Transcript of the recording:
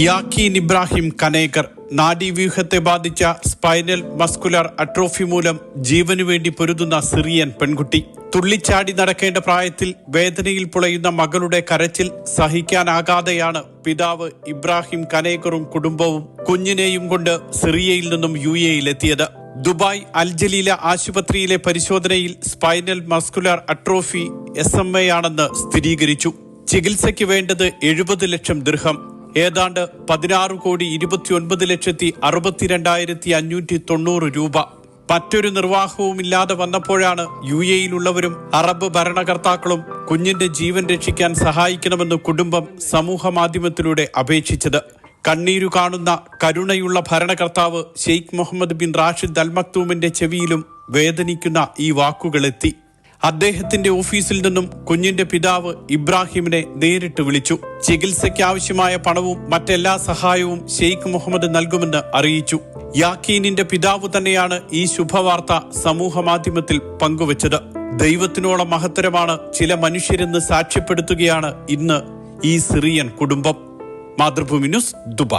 യാക്കീൻ ഇബ്രാഹിം കനേകർ നാഡീവ്യൂഹത്തെ ബാധിച്ച spinal muscular atrophy മൂലം ജീവനു വേണ്ടി പൊരുതുന്ന സിറിയൻ പെൺകുട്ടി. തുള്ളിച്ചാടി നടക്കേണ്ട പ്രായത്തിൽ വേദനയിൽ പുളയുന്ന മകളുടെ കരച്ചിൽ സഹിക്കാനാകാതെയാണ് പിതാവ് ഇബ്രാഹിം കനേകറും കുടുംബവും കുഞ്ഞിനെയും കൊണ്ട് സിറിയയിൽ നിന്നും യു എയിലെത്തിയത് ദുബായ് അൽജലീല ആശുപത്രിയിലെ പരിശോധനയിൽ spinal muscular atrophy S M A ആണെന്ന് സ്ഥിരീകരിച്ചു. ചികിത്സയ്ക്ക് വേണ്ടത് എഴുപത് ലക്ഷം ദൃഹം. ഏതാണ്ട് പതിനാറ് കോടി ഇരുപത്തിയൊൻപത് ലക്ഷത്തി അറുപത്തിരണ്ടായിരത്തി അഞ്ഞൂറ്റി തൊണ്ണൂറ് രൂപ. മറ്റൊരു നിർവാഹവും ഇല്ലാതെ വന്നപ്പോഴാണ് യു എയിലുള്ളവരും അറബ് ഭരണകർത്താക്കളും കുഞ്ഞിന്റെ ജീവൻ രക്ഷിക്കാൻ സഹായിക്കണമെന്ന് കുടുംബം സമൂഹ മാധ്യമത്തിലൂടെ അപേക്ഷിച്ചത്. കണ്ണീരു കാണുന്ന കരുണയുള്ള ഭരണകർത്താവ് Sheikh Mohammed bin Rashid Al മക്തൂമിന്റെ ചെവിയിലും വേദനിക്കുന്ന ഈ വാക്കുകളെത്തി. അദ്ദേഹത്തിന്റെ ഓഫീസിൽ നിന്നും കുഞ്ഞിന്റെ പിതാവ് ഇബ്രാഹിമിനെ നേരിട്ട് വിളിച്ചു. ചികിത്സയ്ക്ക് ആവശ്യമായ പണവും മറ്റെല്ലാ സഹായവും ഷെയ്ഖ് മുഹമ്മദ് നൽകുമെന്ന് അറിയിച്ചു. യാക്കീനിന്റെ പിതാവ് തന്നെയാണ് ഈ ശുഭവാർത്ത സമൂഹ മാധ്യമത്തിൽ പങ്കുവച്ചത്. ദൈവത്തിനോളം മഹത്തരമാണ് ചില മനുഷ്യരെന്ന് സാക്ഷ്യപ്പെടുത്തുകയാണ് ഇന്ന് ഈ സിറിയൻ കുടുംബം. Mathrubhumi news Dubai.